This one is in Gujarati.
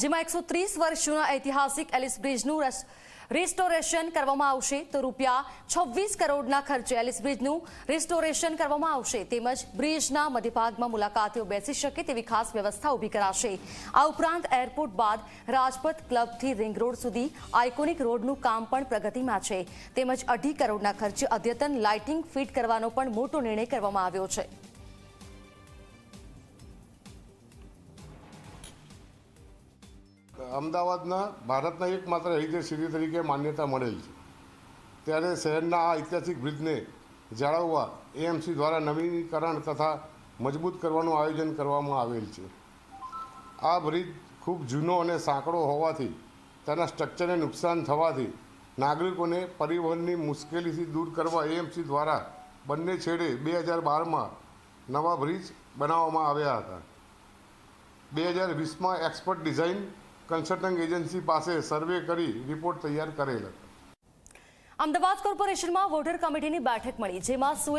જેમાં એકસો ત્રીસ વર્ષ જૂના ઐતિહાસિક એલિસ બ્રિજનું રસ- રિસ્ટોરેશન કરવામાં આવશે તો રૂપિયા છવ્વીસ કરોડના ખર્ચે એલિસ બ્રિજનું રિસ્ટોરેશન કરવામાં આવશે. તેમજ બ્રિજના મધ્યભાગમાં મુલાકાતીઓ બેસી શકે તેવી ખાસ વ્યવસ્થા ઊભી કરાશે. આ ઉપરાંત એરપોર્ટ બાદ રાજપથ ક્લબથી રિંગ રોડ સુધી આઇકોનિક રોડનું કામ પણ પ્રગતિમાં છે. તેમજ અઢી કરોડના ખર્ચે અદ્યતન લાઇટિંગ ફિટ કરવાનો પણ મોટો નિર્ણય કરવામાં આવ્યો છે. અમદાવાદના ભારતના એકમાત્ર હેરિટેજ સિટી તરીકે માન્યતા મળેલ છે. ત્યારે શહેરના આ ઐતિહાસિક બ્રિજને જાળવવા એએમસી દ્વારા નવીનીકરણ તથા મજબૂત કરવાનું આયોજન કરવામાં આવેલ છે. આ બ્રિજ ખૂબ જૂનો અને સાંકડો હોવાથી તેના સ્ટ્રક્ચરને નુકસાન થવાથી નાગરિકોને પરિવહનની મુશ્કેલીથી દૂર કરવા એએમસી દ્વારા બંને છેડે બે હજાર બારમાં નવા બ્રિજ બનાવવામાં આવ્યા હતા. બે હજાર વીસમાં એક્સપર્ટ ડિઝાઇન કન્સલ્ટન્ટ એજન્સી પાસે સર્વે કરી રિપોર્ટ તૈયાર કરેલ અમદાવાદ કોર્પોરેશનમાં વોટર કમિટીની બેઠક મળી, જેમાં સુએજ